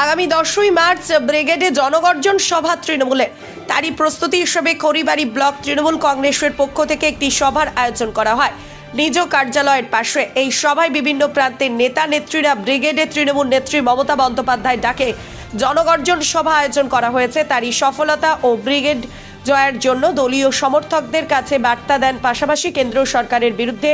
আগামী দশই মার্চ ব্রিগেডে জনগর্জন সভা তৃণমূলের। তারই প্রস্তুতি হিসেবে খড়িবাড়ি ব্লক তৃণমূল কংগ্রেসের পক্ষ থেকে একটি সভার আয়োজন করা হয়। নিজ কার্যালয়ের পাশে এই সভায় বিভিন্ন প্রান্তের নেতা নেত্রীরা ব্রিগেডে তৃণমূল নেত্রী মমতা বন্দ্যোপাধ্যায় ডাকে। জনগর্জন সভা আয়োজন করা হয়েছে। তারই সফলতা ও ব্রিগেড জয়ের জন্য দলীয় সমর্থকদের কাছে বার্তা দেন পাশাপাশি কেন্দ্র সরকারের বিরুদ্ধে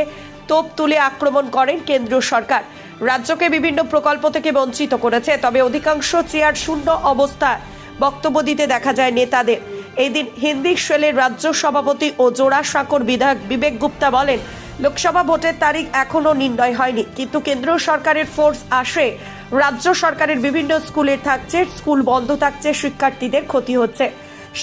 তোপ তুলে আক্রমণ করেন কেন্দ্রীয় সরকার। রাজ্যকে বিভিন্ন প্রকল্প থেকে বঞ্চিত করেছে, তবে অধিকাংশ চেয়ার শূন্য অবস্থায় বক্তব্য দিতে দেখা যায় নেতাদের। এই দিন হিন্দি সেলের রাজ্য সভাপতি ও জোড়াসাঁকোর বিধায়ক বিবেক গুপ্তা বলেন, লোকসভা ভোটের তারিখ এখনও নির্ণয় হয়নি, কিন্তু কেন্দ্র সরকারের ফোর্স আসে, রাজ্য সরকারের বিভিন্ন স্কুলে থাকছে, স্কুল বন্ধ থাকছে, শিক্ষার্থীদের ক্ষতি হচ্ছে।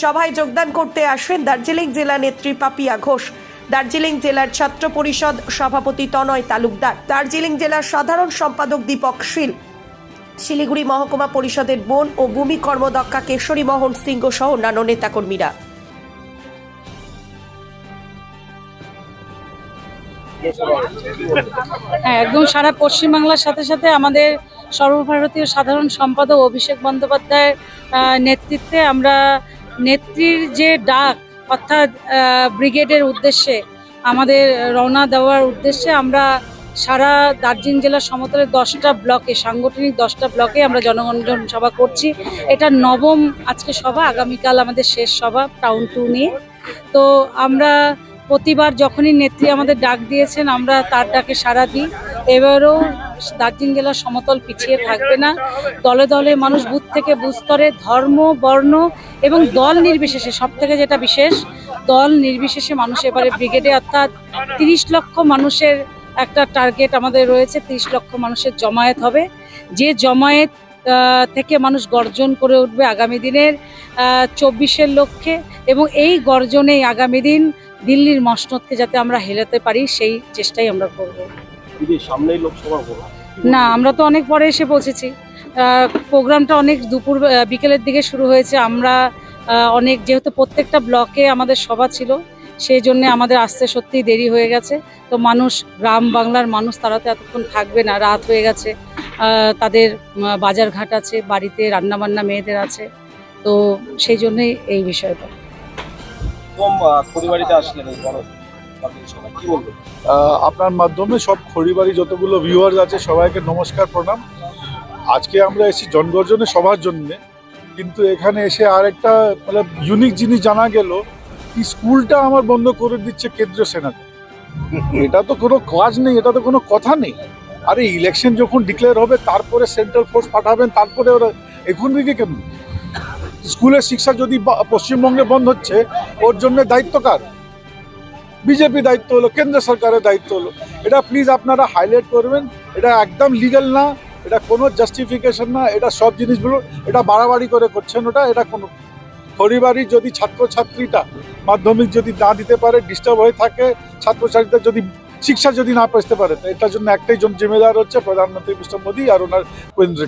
সভায় যোগদান করতে আসেন দার্জিলিং জেলা নেত্রী পাপিয়া ঘোষ। দার্জিলিং জেলার ছাত্র পরিষদ সভাপতি তনয় তালুকদার। দার্জিলিং জেলার সাধারণ সম্পাদক দীপক শীল। শিলিগুড়ি মহকুমা পরিষদের বন ও ভূমি কর্মদক্ষা কেশরী মোহন সিংহ সহ অন্যান্য নেতাকর্মীরা। হ্যাঁ একদম সারা পশ্চিমবাংলার সাথে সাথে আমাদের সর্বভারতীয় সাধারণ সম্পাদক অভিষেক বন্দ্যোপাধ্যায়ের নেতৃত্বে আমরা নেত্রীর যে ডাক অর্থাৎ ব্রিগেডের উদ্দেশ্যে, আমাদের রওনা দেওয়ার উদ্দেশ্যে আমরা সারা দার্জিলিং জেলার সমতলের দশটা ব্লকে, সাংগঠনিক দশটা ব্লকে আমরা জনগণ সভা করছি। এটা নবম আজকে সভা, আগামীকাল আমাদের শেষ সভা টাউন টু নিয়ে। তো আমরা প্রতিবার যখনই নেত্রী আমাদের ডাক দিয়েছেন, আমরা তার ডাকে সাড়া দিই। এবারও দার্জিলিং জেলার সমতল পিছিয়ে থাকবে না। দলে দলে মানুষ বুথ থেকে বুথ স্তরে ধর্ম, বর্ণ এবং দল নির্বিশেষে সব থেকে যেটা বিশেষ, দল নির্বিশেষে মানুষ এবারে ব্রিগেডে, অর্থাৎ তিরিশ লক্ষ মানুষের একটা টার্গেট আমাদের রয়েছে, তিরিশ লক্ষ মানুষের জমায়েত হবে। যে জমায়েত থেকে মানুষ গর্জন করে উঠবে আগামী দিনের চব্বিশের লক্ষ্যে এবং এই গর্জনেই আগামী দিন দিল্লির মসনদকে যাতে আমরা হেলাতে পারি, সেই চেষ্টাই আমরা করব। সামনেই লোকসভা না আমরা তো অনেক পরে এসে পৌঁছেছি। প্রোগ্রামটা অনেক দুপুর বিকেলের দিকে শুরু হয়েছে। আমরা অনেক যেহেতু প্রত্যেকটা ব্লকে আমাদের সভা ছিল সেই জন্য আমাদের আসতে সত্যিই দেরি হয়ে গেছে। তো মানুষ গ্রাম বাংলার মানুষ তারা তো এতক্ষণ থাকবে না রাত হয়ে গেছে। তাদের বাজার ঘাট আছে বাড়িতে রান্নাবান্না মেয়েদের আছে। তো সেই জন্যই এই বিষয়টা। কম পরিবারিতে আসলেন আপনার মাধ্যমে সব খড়িবাড়ি যতগুলো ভিউয়ার্স আছে, সবাইকে নমস্কার, প্রণাম। আজকে আমরা এসেছি জনগর্জনের সবার জন্য, কিন্তু এখানে এসে আরেকটা মানে ইউনিক জিনিস জানা গেল কি স্কুলটা আমার বন্ধ করে দিচ্ছে কেন্দ্রীয় সেনাতে এটা তো কোনো কাজ নেই, এটা তো কোনো কথা নেই। আরে ইলেকশন যখন ডিক্লেয়ার হবে, তারপরে সেন্ট্রাল ফোর্স পাঠাবেন, তারপরে ওরা এখন থেকে কেন স্কুলের শিক্ষা যদি পশ্চিমবঙ্গে বন্ধ হচ্ছে, ওর জন্য দায়িত্ব কার? বিজেপি দায়িত্ব হলো, কেন্দ্র সরকারের দায়িত্ব হলো। এটা প্লিজ আপনারা হাইলাইট করবেন। এটা একদম লিগ্যাল না, এটা কোনো জাস্টিফিকেশন না, এটা সব জিনিসগুলো এটা বাড়াবাড়ি করে করছেন ওটা, এটা কোনো পরিবারই যদি ছাত্রছাত্রীটা মাধ্যমিক যদি না দিতে পারে ডিস্টার্ব হয়ে থাকে, ছাত্রছাত্রীদের যদি শিক্ষা যদি না পেতে পারে এটার জন্য একটাই জন জিম্মেদার হচ্ছে প্রধানমন্ত্রী মিস্টার মোদী আর ওনার কেন্দ্র